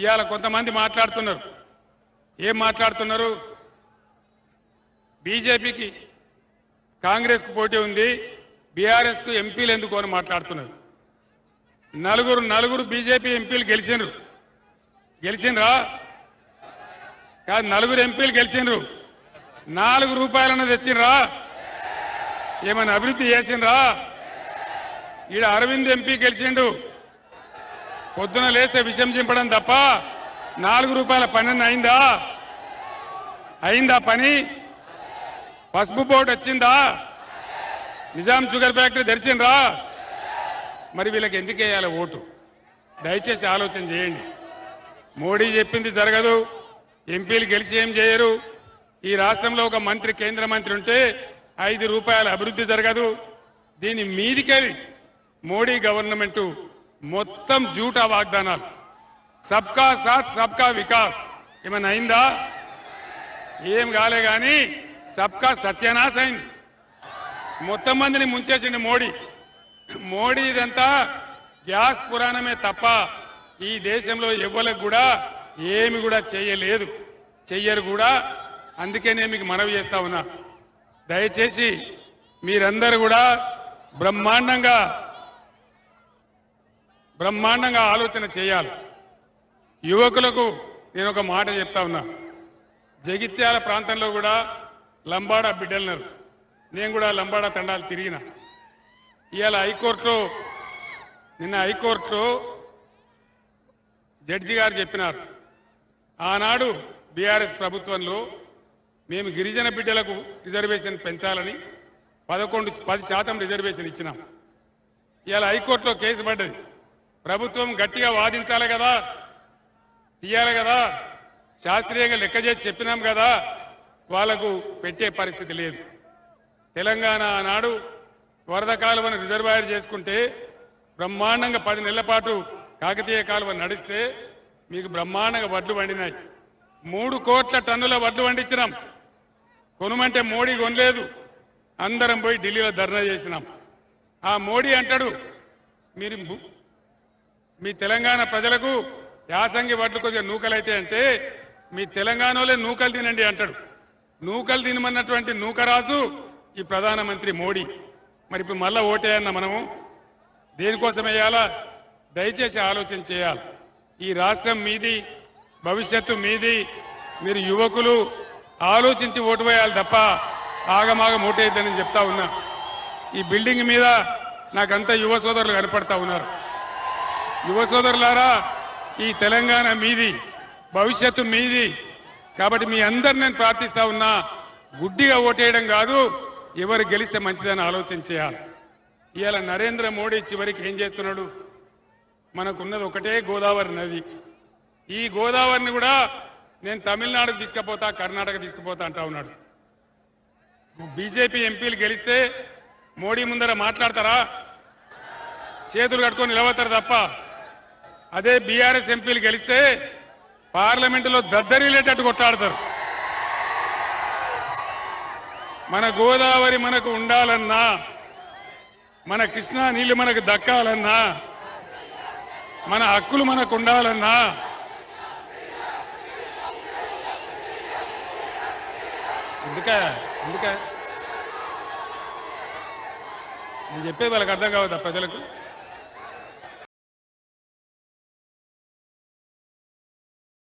ఇవాళ కొంతమంది మాట్లాడుతున్నారు. ఏం మాట్లాడుతున్నారు? బీజేపీకి కాంగ్రెస్కు పోటీ ఉంది బీఆర్ఎస్కు ఎంపీలు ఎందుకు అని మాట్లాడుతున్నారు. నలుగురు నలుగురు బీజేపీ ఎంపీలు గెలిచిండ్రు గెలిచినరా కాదు నలుగురు ఎంపీలు గెలిచిండ్రు నాలుగు రూపాయలన్న తెచ్చిండ్రా ఏమైనా అభివృద్ధి చేసినరా ఈడ అరవింద్ ఎంపీ గెలిచిండు. పొద్దున లేస్తే విషయం చింపడం తప్ప నాలుగు రూపాయల పని అయిందా? అయిందా పని? పసుపు బోర్డు వచ్చిందా? నిజాం షుగర్ ఫ్యాక్టరీ తెరిచిండ్రా? మరి వీళ్ళకి ఎందుకు వేయాలి ఓటు? దయచేసి ఆలోచన చేయండి. మోడీ చెప్పింది జరగదు. ఎంపీలు గెలిచి ఏం చేయరు. ఈ రాష్ట్రంలో ఒక మంత్రి కేంద్ర మంత్రి ఉంటే ఐదు రూపాయల అభివృద్ధి జరగదు. దీని మీదికెళ్ళి మోడీ గవర్నమెంటు మొత్తం జూటా వాగ్దానాలు. సబ్కా సాత్ సబ్కా వికాస్. ఏమైనా అయిందా? ఏం కాలే కానీ సబ్కా సత్యనాశ అయింది. మొత్తం మందిని ముంచేసిండు మోడీ. మోడీ ఇదంతా గ్యాస్ పురాణమే తప్ప ఈ దేశంలో ఎవ్వలకు కూడా ఏమి కూడా చేయలేదు చెయ్యరు కూడా. అందుకే నేను మీకు మనవి చేస్తా ఉన్నా. దయచేసి మీరందరూ కూడా బ్రహ్మాండంగా బ్రహ్మాండంగా ఆలోచన చేయాలి. యువకులకు నేను ఒక మాట చెప్తా ఉన్నా. జగిత్యాల ప్రాంతంలో కూడా లంబాడా బిడ్డలున్నారు నేను కూడా లంబాడా తండాలు తిరిగిన. ఇవాళ హైకోర్టులో నిన్న హైకోర్టులో జడ్జి గారు చెప్పినారు. ఆనాడు బీఆర్ఎస్ ప్రభుత్వంలో మేము గిరిజన బిడ్డలకు రిజర్వేషన్ పెంచాలని పదకొండు పది శాతం రిజర్వేషన్ ఇచ్చినాం. ఇవాళ హైకోర్టులో కేసు పడ్డది. ప్రభుత్వం గట్టిగా వాదించాలి కదా తీయాలి కదా శాస్త్రీయంగా లెక్క చేసి చెప్పినాం కదా వాళ్ళకు పెట్టే పరిస్థితి లేదు. తెలంగాణ ఆనాడు వరద కాలువను రిజర్వాయర్ చేసుకుంటే బ్రహ్మాండంగా పది నెలల పాటు కాకతీయ కాలువ నడిస్తే మీకు బ్రహ్మాండంగా వడ్లు వండినాయి మూడు కోట్ల టన్నుల వడ్లు వండించినాం కొనుమంటే మోడీ కొనలేదు. అందరం పోయి ఢిల్లీలో ధర్నా చేసినాం. ఆ మోడీ అంటాడు మీరు మీ తెలంగాణ ప్రజలకు యాసంగి వడ్లు కొద్దిగా నూకలైతే అంటే మీ తెలంగాణలో నూకలు తినండి అంటాడు. నూకలు తినమన్నటువంటి నూకరాజు ఈ ప్రధానమంత్రి మోడీ. మరి ఇప్పుడు మళ్ళా ఓటేయన్న మనము దేనికోసం వేయాలా దయచేసి ఆలోచన చేయాలి. ఈ రాష్ట్రం మీది భవిష్యత్తు మీది మీరు యువకులు ఆలోచించి ఓటు వేయాలి తప్ప ఆగమాగం ఓటేద్దని చెప్తా ఉన్నా. ఈ బిల్డింగ్ మీద నాకంతా యువ సోదరులు కనపడతా ఉన్నారు. యువ సోదరులారా ఈ తెలంగాణ మీది భవిష్యత్తు మీది. కాబట్టి మీ అందరు నేను ప్రార్థిస్తా ఉన్నా గుడ్డిగా ఓటేయడం కాదు ఎవరు గెలిస్తే మంచిదని ఆలోచన చేయాలి. ఇవాళ నరేంద్ర మోడీ చివరికి ఏం చేస్తున్నాడు? మనకున్నది ఒకటే గోదావరి నది. ఈ గోదావరిని కూడా నేను తమిళనాడుకు తీసుకుపోతా కర్ణాటక తీసుకుపోతా అంటా ఉన్నాడు. బీజేపీ ఎంపీలు గెలిస్తే మోడీ ముందర మాట్లాడతారా? చేతులు కట్టుకొని నిలబడతారు తప్ప అదే బీఆర్ఎస్ ఎంపీలు గెలిస్తే పార్లమెంటులో దద్దరిల్లేటట్టు కొట్లాడతారు. మన గోదావరి మనకు ఉండాలన్నా మన కృష్ణా నీళ్ళు మనకు దక్కాలన్నా మన హక్కులు మనకు ఉండాలన్నా ఎందుక ఎందుక? నేను చెప్పేది వాళ్ళకి అర్థం కావద్దా ప్రజలకు?